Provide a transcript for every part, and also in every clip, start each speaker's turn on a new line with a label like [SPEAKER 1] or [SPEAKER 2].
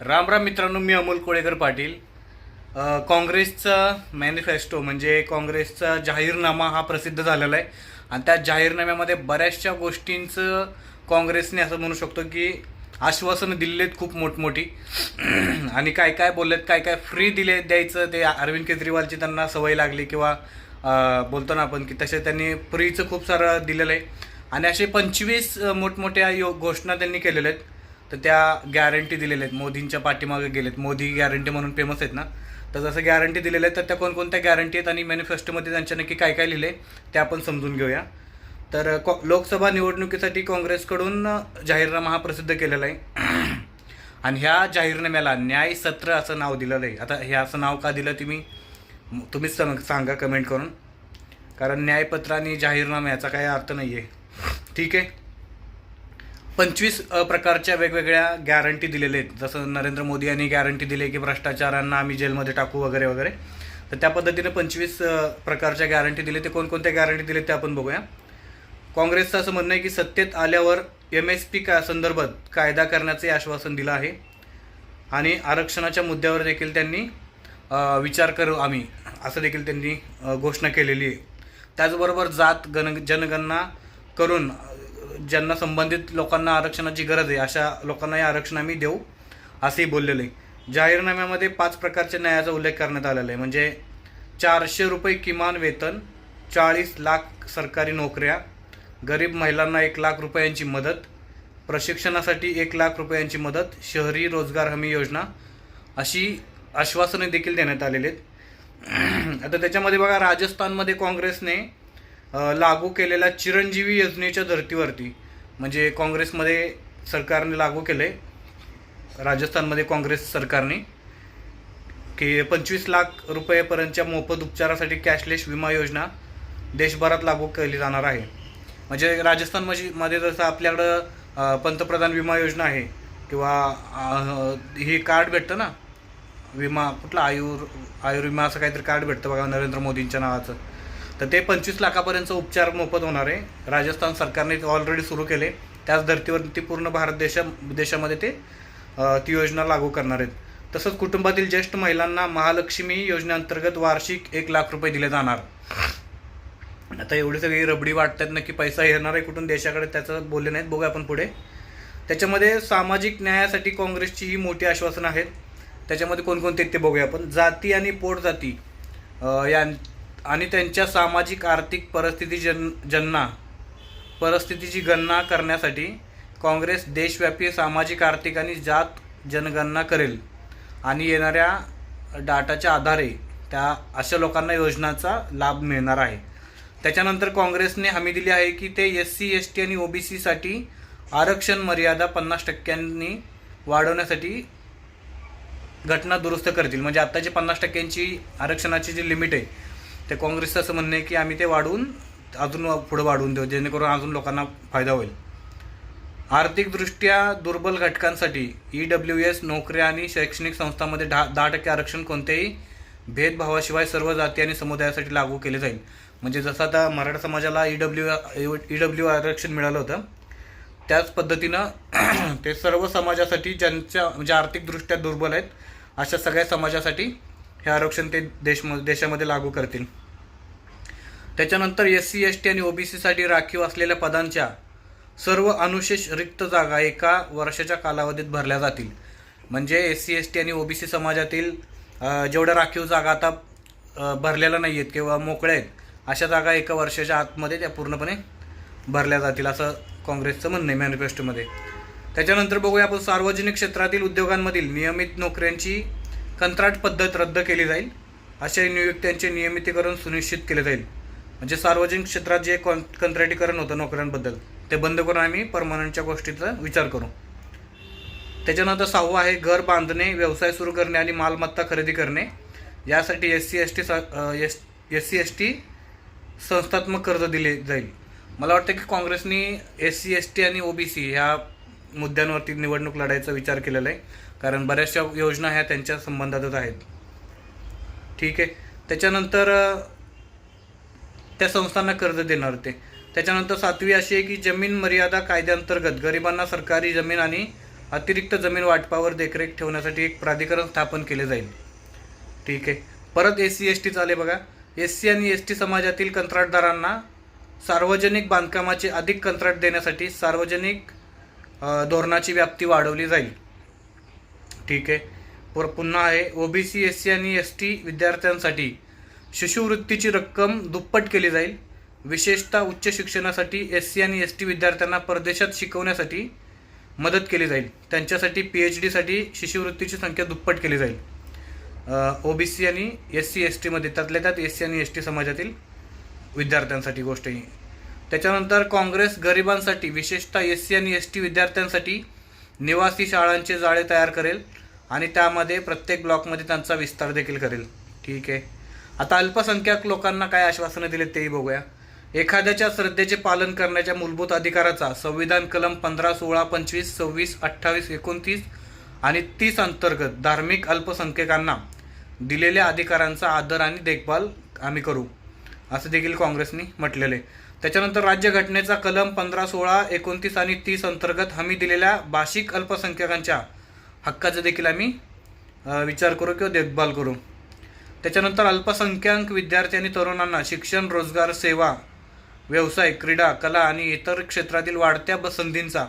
[SPEAKER 1] राम राम मित्रांनो मी अमोल कोळेकर पाटील. काँग्रेसचा मॅनिफेस्टो म्हणजे काँग्रेसचा जाहीरनामा हा प्रसिद्ध झालेला आहे. आणि त्या जाहीरनाम्यामध्ये बऱ्याचशा गोष्टींचं काँग्रेसने असं म्हणू शकतो की आश्वासनं दिलेत आहेत खूप मोठमोठी. आणि काय काय बोललेत काय काय फ्री दिले द्यायचं ते अरविंद केजरीवालची त्यांना सवय लागली किंवा बोलतो ना आपण की तसे त्यांनी फ्रीचं खूप सारं दिलेलं आहे. आणि असे पंचवीस मोठमोठ्या यो घोषणा त्यांनी केलेल्या आहेत. तर त्या गॅरंटी दिलेल्या आहेत. मोदींच्या पाठीमागे गेलेत. मोदी गॅरंटी म्हणून फेमस आहेत ना? तर जसं गॅरंटी दिलेल्या आहेत तर त्या कोणकोणत्या गॅरंटी आहेत आणि मॅनिफेस्टोमध्ये त्यांच्या नक्की काय काय लिहिले ते आपण समजून घेऊया. तर कॉ- लोकसभा निवडणुकीसाठी काँग्रेसकडून जाहीरनामा हा प्रसिद्ध केलेला आहे. आणि ह्या जाहीरनाम्याला न्याय सत्र असं नाव दिलेलं आहे. आता हे असं नाव का दिलं तुम्ही? तुम्हीच सांग- सांगा कमेंट करून. कारण न्यायपत्र आणि जाहीरनामा याचा काही अर्थ नाही आहे ठीक आहे? पंचवीस प्रकारच्या वेगवेगळ्या गॅरंटी दिलेल्या आहेत. जसं नरेंद्र मोदी यांनी गॅरंटी दिली की भ्रष्टाचारांना आम्ही जेलमध्ये टाकू वगैरे वगैरे. तर त्या पद्धतीने पंचवीस प्रकारच्या गॅरंटी दिले. ते कोणकोणत्या गॅरंटी दिले ते आपण बघूया. काँग्रेसचं असं म्हणणं आहे की सत्तेत आल्यावर एम एस पी का संदर्भात कायदा करण्याचे आश्वासन दिलं आहे. आणि आरक्षणाच्या मुद्द्यावर देखील त्यांनी विचार करू आम्ही. असं देखील त्यांनी घोषणा केलेली आहे. त्याचबरोबर जात गण जनगणना करून ज्यांना संबंधित लोकांना आरक्षणाची गरज आहे अशा लोकांना हे आरक्षण आम्ही देऊ असंही बोललेलं आहे. जाहीरनाम्यामध्ये पाच प्रकारच्या न्यायाचा उल्लेख करण्यात आलेला आहे. म्हणजे चारशे रुपये किमान वेतन चाळीस लाख सरकारी नोकऱ्या गरीब महिलांना एक लाख रुपयांची मदत प्रशिक्षणासाठी एक लाख रुपयांची मदत शहरी रोजगार हमी योजना अशी आश्वासने देखील देण्यात आलेली आहेत. आता त्याच्यामध्ये बघा राजस्थानमध्ये काँग्रेसने लागू केलेल्या चिरंजीवी योजनेच्या धर्तीवरती म्हणजे काँग्रेसमध्ये सरकारने लागू केले राजस्थानमध्ये काँग्रेस सरकारने की पंचवीस लाख रुपयेपर्यंतच्या मोफत उपचारासाठी कॅशलेस विमा योजना देशभरात लागू केली जाणार आहे. म्हणजे राजस्थानमध्ये जसं आपल्याकडं पंतप्रधान विमा योजना आहे किंवा हे कार्ड भेटतं ना विमा कुठला आयुर आयुर्विमा असं काहीतरी कार्ड भेटतं बघा नरेंद्र मोदींच्या नावाचं. तर ते पंचवीस लाखापर्यंत उपचार मोफत होणार आहे. राजस्थान सरकारने ऑलरेडी सुरू केले. त्याच धर्तीवरती पूर्ण भारत देशा देशामध्ये ते ती योजना लागू करणार आहेत. तसंच कुटुंबातील ज्येष्ठ महिलांना महालक्ष्मी योजनेअंतर्गत वार्षिक एक लाख रुपये दिले जाणार. आता एवढी सगळी रबडी वाटतात ना की पैसा येणार आहे कुठून देशाकडे त्याचं बोलले नाहीत. बघूया आपण पुढे. त्याच्यामध्ये सामाजिक न्यायासाठी काँग्रेसची ही मोठी आश्वासनं आहेत. त्याच्यामध्ये कोणकोणते ते बघूया आपण. जाती आणि पोटजाती अ, यां आणि त्यांच्या सामाजिक आर्थिक परिस्थिती जन ज्यांना परिस्थितीची गणना करण्यासाठी काँग्रेस देशव्यापी सामाजिक आर्थिक आणि जात जनगणना करेल आणि येणाऱ्या डाटाच्या आधारे त्या अशा लोकांना योजनाचा लाभ मिळणार आहे. त्याच्यानंतर काँग्रेसने हमी दिली आहे की ते एस सी एस टी आणि ओ बी सीसाठी आरक्षण मर्यादा पन्नास टक्क्यांनी वाढवण्यासाठी घटना दुरुस्त करतील. म्हणजे आत्ताची पन्नास टक्क्यांची आरक्षणाची जी लिमिट आहे ते काँग्रेसचं असं म्हणणं आहे की आम्ही ते वाढवून अजून पुढं वाढवून देऊ जेणेकरून अजून लोकांना फायदा होईल. आर्थिकदृष्ट्या दुर्बल घटकांसाठी ई डब्ल्यू एस नोकऱ्या आणि शैक्षणिक संस्थांमध्ये दहा दहा टक्के आरक्षण कोणत्याही भेदभावाशिवाय सर्व जाती आणि समुदायासाठी लागू केले जाईल. म्हणजे जसं आता मराठा समाजाला ई डब्ल्यू ई डब्ल्यू आरक्षण मिळालं होतं त्याच पद्धतीनं ते सर्व समाजासाठी ज्यांच्या म्हणजे आर्थिकदृष्ट्या दुर्बल आहेत अशा सगळ्या समाजासाठी हे आरक्षण ते देश देशामध्ये लागू करतील. त्याच्यानंतर एस सी एस टी आणि ओबीसीसाठी राखीव असलेल्या पदांच्या सर्व अनुशेष रिक्त जागा एका वर्षाच्या कालावधीत भरल्या जातील. म्हणजे एस सी एस टी आणि ओबीसी समाजातील जेवढ्या राखीव जागा आता भरलेल्या नाही आहेत किंवा मोकळ्या आहेत अशा जागा एका वर्षाच्या आतमध्ये त्या पूर्णपणे भरल्या जातील असं काँग्रेसचं म्हणणं आहे मॅनिफेस्टोमध्ये त्याच्यानंतर बघूया आपण सार्वजनिक क्षेत्रातील उद्योगांमधील नियमित नोकऱ्यांची कंत्राट पद्धत रद्द केली जाईल. अशा नियुक्त्यांचे नियमितीकरण सुनिश्चित केले जाईल. म्हणजे सार्वजनिक क्षेत्रात जे कॉन कंत्राटीकरण होतं नोकऱ्यांबद्दल ते बंद करून आम्ही परमनंटच्या गोष्टीचा विचार करू. त्याच्यानंतर सहावं आहे घर बांधणे व्यवसाय सुरू करणे आणि मालमत्ता खरेदी करणे. यासाठी S C S T S S C S T संस्थात्मक कर्ज दिले जाईल. मला वाटतं की काँग्रेसनी एस सी एस टी आणि ओ बी सी ह्या मुद्द्यांवरती निवडणूक लढायचा विचार केलेला आहे. कारण बऱ्याचशा योजना ह्या त्यांच्या संबंधातच आहेत. ठीक आहे? त्याच्यानंतर त्या संस्थांना कर्ज देणार ते. त्याच्यानंतर सातवी अशी आहे की जमीन मर्यादा कायद्याअंतर्गत गरिबांना सरकारी जमीन आणि अतिरिक्त जमीन वाटपावर देखरेख ठेवण्यासाठी एक प्राधिकरण स्थापन केले जाईल. ठीक आहे? परत एस सी एस टी चाले बघा. एस सी आणि एस टी समाजातील कंत्राटदारांना सार्वजनिक बांधकामाचे अधिक कंत्राट देण्यासाठी सार्वजनिक धोरणाची व्याप्ती वाढवली जाईल. ठीक आहे. पर पुन्हा आहे ओबीसी एस सी आणि एस टी विद्यार्थ्यांसाठी शिष्यवृत्तीची रक्कम दुप्पट केली जाईल. विशेषतः उच्च शिक्षणासाठी एस सी आणि एस टी विद्यार्थ्यांना परदेशात शिकवण्यासाठी मदत केली जाईल. त्यांच्यासाठी पी एच डीसाठी शिष्यवृत्तीची संख्या दुप्पट केली जाईल. ओबीसी आणि एस सी एस टीमध्ये त्यातल्या त्यात एस सी आणि एस टी समाजातील विद्यार्थ्यांसाठी गोष्ट ही. त्याच्यानंतर काँग्रेस गरिबांसाठी विशेषतः एस सी आणि एस टी विद्यार्थ्यांसाठी निवासी शाळांचे जाळे तयार करेल. आणि त्यामध्ये प्रत्येक ब्लॉकमध्ये त्यांचा विस्तार देखील करेल. ठीक आहे. आता अल्पसंख्याक लोकांना काय आश्वासनं दिलेत तेही बघूया. एखाद्याच्या श्रद्धेचे पालन करण्याच्या मूलभूत अधिकाराचा संविधान कलम पंधरा सोळा पंचवीस सव्वीस अठ्ठावीस एकोणतीस आणि तीस अंतर्गत धार्मिक अल्पसंख्यकांना दिलेल्या अधिकारांचा आदर आणि देखभाल आम्ही करू. असं देखील काँग्रेसने म्हटलेलं आहे. त्याच्यानंतर राज्यघटनेचा कलम पंधरा सोळा एकोणतीस आणि तीस अंतर्गत हमी दिलेल्या भाषिक अल्पसंख्याकांच्या हक्काचा देखील आम्ही विचार करू किंवा देखभाल करू. त्याच्यानंतर अल्पसंख्याक विद्यार्थी आणि तरुणांना शिक्षण रोजगार सेवा व्यवसाय क्रीडा कला आणि इतर क्षेत्रातील वाढत्या संधींचा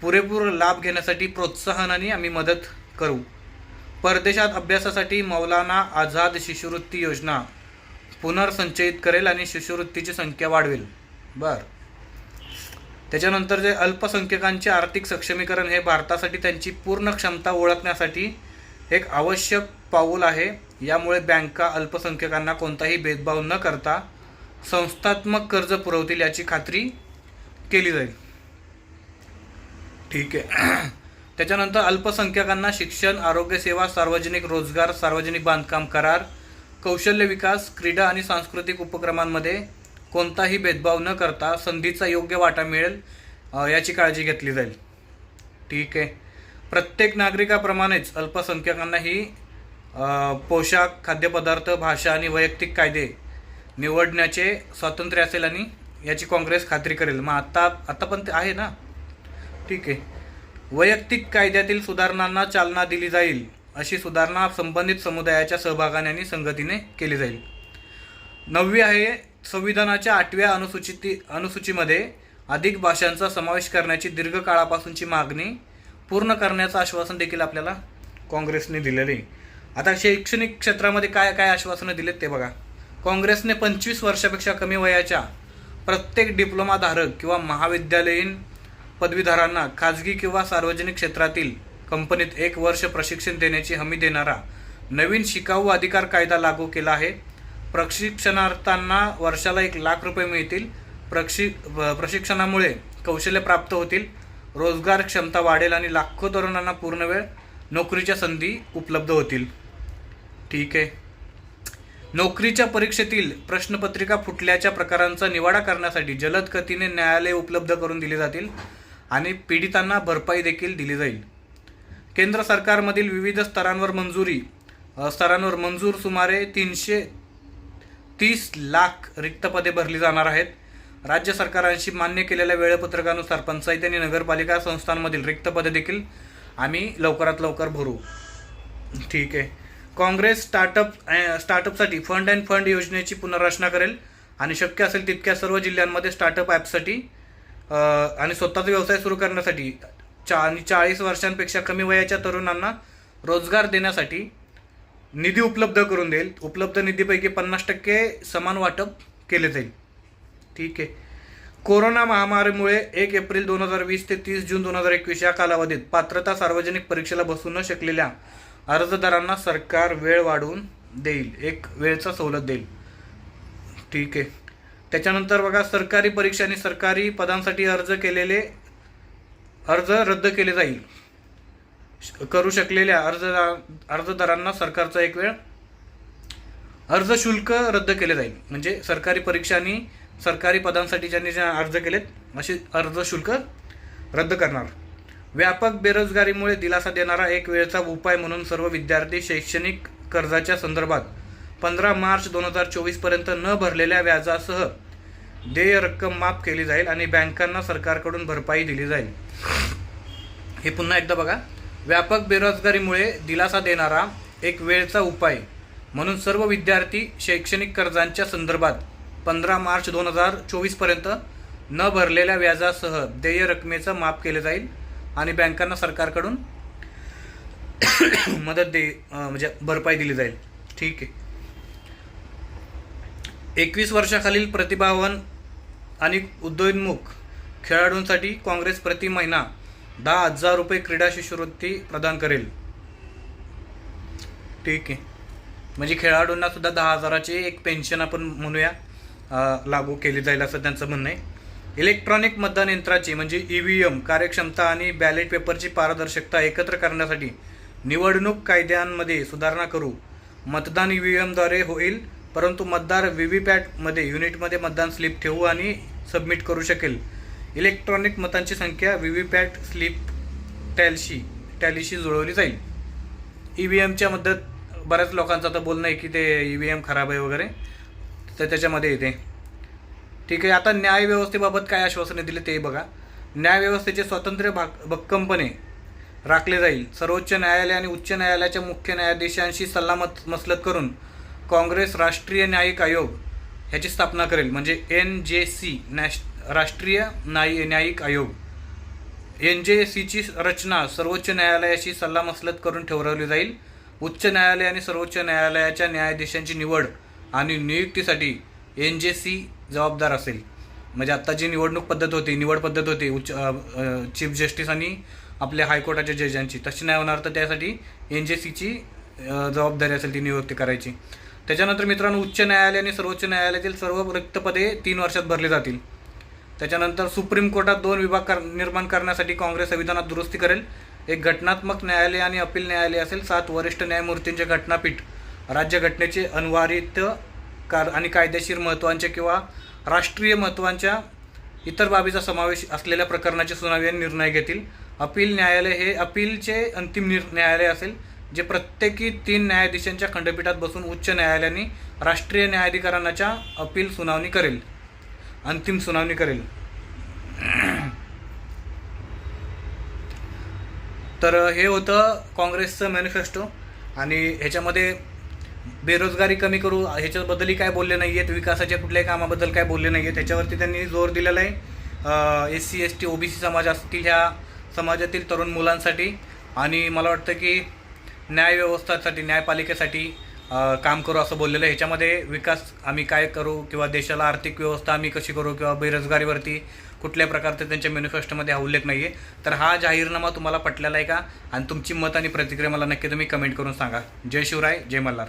[SPEAKER 1] पुरेपूर लाभ घेण्यासाठी प्रोत्साहनाने आम्ही मदत करू. परदेशात अभ्यासासाठी मौलाना आझाद शिष्यवृत्ती योजना पुनर्संचयित करेल आणि शिष्यवृत्तीची संख्या वाढवेल. बरं. त्याच्यानंतर जे अल्पसंख्यकांचे आर्थिक सक्षमीकरण हे भारतासाठी त्यांची पूर्ण क्षमता ओळखण्यासाठी एक आवश्यक पाऊल आहे. यामुळे बँका अल्पसंख्यकांना कोणताही भेदभाव न करता संस्थात्मक कर्ज पुरवतील याची खात्री केली जाईल. ठीक आहे. त्याच्यानंतर अल्पसंख्याकांना शिक्षण आरोग्यसेवा सार्वजनिक रोजगार सार्वजनिक बांधकाम करार कौशल्य विकास क्रीडा आणि सांस्कृतिक उपक्रमांमध्ये कोणताही भेदभाव न करता संधीचा योग्य वाटा मिळेल याची काळजी घेतली जाईल. ठीक आहे. प्रत्येक नागरिकाप्रमाणेच अल्पसंख्याकांनाही पोशाख खाद्यपदार्थ भाषा आणि वैयक्तिक कायदे निवडण्याचे स्वातंत्र्य असेल आणि याची काँग्रेस खात्री करेल. मग आता आता पण ते आहे ना? ठीक आहे. वैयक्तिक कायद्यातील सुधारणांना चालना दिली जाईल अशी सुधारणा संबंधित समुदायाच्या सहभागाने आणि संगतीने केली जाईल. नववी आहे संविधानाच्या आठव्या अनुसूचित अनुसूचीमध्ये अधिक भाषांचा समावेश करण्याची दीर्घकाळापासूनची मागणी पूर्ण करण्याचं आश्वासन देखील आपल्याला काँग्रेसने दिलेली आता शैक्षणिक क्षेत्रामध्ये काय काय आश्वासनं दिलेत ते बघा. काँग्रेसने पंचवीस वर्षापेक्षा कमी वयाच्या प्रत्येक डिप्लोमाधारक किंवा महाविद्यालयीन पदवीधरांना खाजगी किंवा सार्वजनिक क्षेत्रातील कंपनीत एक वर्ष प्रशिक्षण देण्याची हमी देणारा नवीन शिकाऊ अधिकार कायदा लागू केला आहे. प्रशिक्षणार्थांना वर्षाला एक लाख रुपये मिळतील. प्रक्षि प्रशिक्षणामुळे कौशल्य प्राप्त होतील. रोजगार क्षमता वाढेल आणि लाखो तरुणांना पूर्णवेळ नोकरीच्या संधी उपलब्ध होतील. ठीक आहे. नोकरीच्या परीक्षेतील प्रश्नपत्रिका फुटल्याच्या प्रकारांचा निवाडा करण्यासाठी जलद गतीने न्यायालय उपलब्ध करून दिले जातील आणि पीडितांना भरपाई देखील दिली जाईल. केंद्र सरकारमधील विविध स्तरांवर मंजुरी स्तरांवर मंजूर सुमारे तीनशे तीस लाख रिक्त पदे भरली जाणार आहेत. राज्य सरकारांशी मान्य केलेल्या वेळापत्रकानुसार पंचायती आणि नगरपालिका संस्थांमधील रिक्त पदे देखील आम्ही लवकरात लवकर भरू. ठीक आहे. काँग्रेस स्टार्टअप स्टार्टअपसाठी फंड अँड फंड योजनेची पुनर्रचना करेल आणि शक्य असेल तितक्या सर्व जिल्ह्यांमध्ये स्टार्टअप ॲपसाठी आणि स्वतःचा व्यवसाय सुरू करण्यासाठी चा आणि चाळीस वर्षांपेक्षा कमी वयाच्या तरुणांना रोजगार देण्यासाठी निधी उपलब्ध करून देईल. उपलब्ध निधीपैकी पन्नास टक्के समान वाटप केले जाईल. ठीक आहे. कोरोना महामारीमुळे एक एप्रिल दोन हजार वीस ते तीस जून दोन हजार एकवीस या कालावधीत पात्रता सार्वजनिक परीक्षेला बसू न शकलेल्या अर्जदारांना सरकार वेळ वाढवून देईल. एक वेळचा सवलत देईल. ठीक आहे. त्याच्यानंतर बघा सरकारी परीक्षा आणि सरकारी पदांसाठी अर्ज केलेले अर्ज रद्द केले जाईल. करू शकलेल्या अर्जदार अर्जदारांना सरकारचा एक वेळ. अर्ज शुल्क रद्द केले जाईल. म्हणजे सरकारी परीक्षा आणि सरकारी पदांसाठी ज्यांनी ज्या अर्ज केलेत असे अर्ज शुल्क रद्द करणार. व्यापक बेरोजगारीमुळे दिलासा देणारा एक वेळचा उपाय म्हणून सर्व विद्यार्थी शैक्षणिक कर्जाच्या संदर्भात पंधरा मार्च दोन हजार चोवीसपर्यंत न भरलेल्या व्याजासह देय रक्कम माफ केली जाईल आणि बँकांना सरकारकडून भरपाई दिली जाईल. हे पुन्हा एकदा बघा. व्यापक बेरोजगारीमुळे दिलासा देणारा एक वेळचा उपाय म्हणून सर्व विद्यार्थी शैक्षणिक कर्जांच्या संदर्भात पंधरा मार्च दोन हजार चोवीसपर्यंत न भरलेल्या व्याजासह देय रकमेचं माफ केले जाईल आणि बँकांना सरकारकडून मदत दे म्हणजे भरपाई दिली जाईल. ठीक आहे. एकवीस वर्षाखालील प्रतिभावान आणि उद्योन्मुख खेळाडूंसाठी काँग्रेस प्रति महिना दहा हजार रुपये क्रीडा शिष्यवृत्ती प्रदान करेल. ठीक आहे. म्हणजे खेळाडूंना सुद्धा दहा हजाराची एक पेन्शन आपण म्हणूया लागू केली जाईल असं त्यांचं म्हणणं आहे. इलेक्ट्रॉनिक मतदान यंत्राची म्हणजे ई व्ही एम कार्यक्षमता आणि बॅलेट पेपरची पारदर्शकता एकत्र करण्यासाठी निवडणूक कायद्यांमध्ये सुधारणा करू. मतदान ई व्ही एमद्वारे होईल परंतु मतदार व्ही व्ही पॅटमध्ये युनिटमध्ये मतदान स्लिप ठेवू आणि सबमिट करू शकेल. इलेक्ट्रॉनिक मतांची संख्या व्ही व्ही पॅट स्लिप टॅलशी टॅलीशी जुळवली जाईल. ई व्ही एमच्या मदत बऱ्याच लोकांचं आता बोलणं आहे की ते ई व्ही एम खराब आहे वगैरे तर त्याच्यामध्ये येते. ठीक आहे आता न्यायव्यवस्थेबाबत काय आश्वासने दिले ते बघा. न्यायव्यवस्थेचे स्वातंत्र्य भाग भक्कमपणे राखले जाईल. सर्वोच्च न्यायालय आणि उच्च न्यायालयाच्या मुख्य न्यायाधीशांशी सल्लामत मसलत करून काँग्रेस राष्ट्रीय न्यायिक आयोग ह्याची स्थापना करेल. म्हणजे एन जे सी नॅश राष्ट्रीय न्याय न्यायिक आयोग. एन जे सीची रचना सर्वोच्च न्यायालयाशी सल्लामसलत करून ठरवली जाईल. उच्च न्यायालय आणि सर्वोच्च न्यायालयाच्या न्यायाधीशांची निवड आणि नियुक्तीसाठी एन जे सी जबाबदार असेल. म्हणजे आत्ता जी निवडणूक पद्धत होती निवड पद्धत होती उच्च चीफ जस्टिस आणि आपल्या हायकोर्टाच्या जजांची तशी नाही होणार तर त्यासाठी एन जे सीची जबाबदारी असेल ती नियुक्ती करायची. त्याच्यानंतर मित्रांनो उच्च न्यायालय आणि सर्वोच्च न्यायालयातील सर्व रिक्त पदे तीन वर्षात भरली जातील. त्याच्यानंतर सुप्रीम कोर्टात दोन विभाग कर निर्माण करण्यासाठी काँग्रेस संविधानात दुरुस्ती करेल. एक घटनात्मक न्यायालय आणि अपील न्यायालय असेल. सात वरिष्ठ न्यायमूर्तींचे घटनापीठ. राज्यघटनेचे अन्वारित कार आणि कायदेशीर महत्त्वांचे किंवा राष्ट्रीय महत्त्वांच्या इतर बाबीचा समावेश असलेल्या प्रकरणाची सुनावी आणि निर्णय घेतील. अपील न्यायालय हे अपीलचे अंतिम निर न्यायालय असेल जे प्रत्येकी तीन न्यायाधीशांच्या खंडपीठात बसून उच्च न्यायालयाने राष्ट्रीय न्यायाधिकरणाच्या अपील सुनावणी करेल. अंतिम सुनावणी करेल. तर हे होतं काँग्रेसचं मॅनिफेस्टो आणि ह्याच्यामध्ये बेरोजगारी कमी करू ह्याच्याबद्दलही काय बोलले नाही आहेत विकासाच्या कुठल्याही कामाबद्दल काय बोलले नाही आहेत त्याच्यावरती त्यांनी जोर दिलेला आहे S C S T OBC समाज असतील ह्या समाजातील तरुण मुलांसाठी आणि मला वाटतं की न्यायव्यवस्थासाठी न्यायपालिकेसाठी काम करू असं बोललेलं आहे. ह्याच्यामध्ये विकास आम्ही काय करू किंवा देशाला आर्थिक व्यवस्था आम्ही कशी करू किंवा बेरोजगारीवरती कुठल्या प्रकारचे त्यांच्या मॅनिफेस्टोमध्ये हा उल्लेख नाही आहे तर हा जाहीरनामा तुम्हाला पटलेला आहे का? आणि तुमची मत आणि प्रतिक्रिया मला नक्की तुम्ही कमेंट करून सांगा. जय शिवराय जय मल्हार.